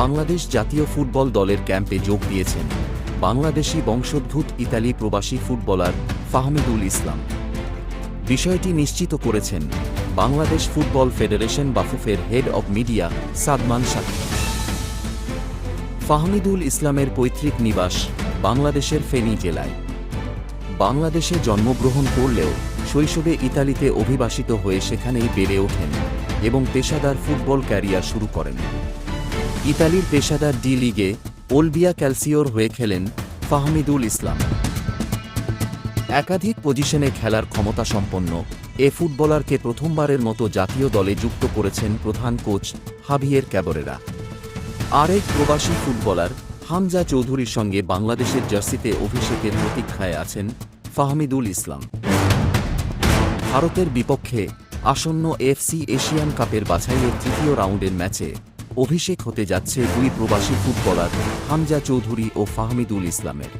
বাংলাদেশ জাতীয় ফুটবল দলের ক্যাম্পে যোগ দিয়েছেন বাংলাদেশি বংশোদ্ভূত ইতালি প্রবাসী ফুটবলার ফাহমিদুল ইসলাম। বিষয়টি নিশ্চিত করেছেন Bangladesh football federation বাফুফের head of media Sadman Saki Fahmidul ইসলামের পৈতৃক নিবাস বাংলাদেশের ফেনী জেলায়। বাংলাদেশে জন্মগ্রহণ করলেও শৈশবে ইতালিতে অভিবাসিত হয়ে সেখানেই বেড়ে ওঠেন এবং পেশাদার ফুটবল ক্যারিয়ার শুরু করেন। ইতালির পেশাদার ডি লিগে ওলবিয়া ক্যালসিওর হয়ে খেলেন ফাহমিদুল ইসলাম। একাধিক পজিশনে খেলার ক্ষমতা সম্পন্ন এ ফুটবলারকে প্রথমবারের মতো জাতীয় দলে যুক্ত করেছেন প্রধান কোচ হাভিয়ের ক্যাবরেরা। আরেক প্রবাসী ফুটবলার হামজা চৌধুরীর সঙ্গে বাংলাদেশের জার্সিতে অভিষেকের প্রতীক্ষায় আছেন ফাহমিদুল ইসলাম। ভারতের বিপক্ষে আসন্ন এফসি এশিয়ান কাপের বাছাইয়ের তৃতীয় রাউন্ডের ম্যাচে অভিষেক হতে যাচ্ছে দুই প্রবাসী ফুটবলার হামজা চৌধুরী ও ফাহমিদুল ইসলামের।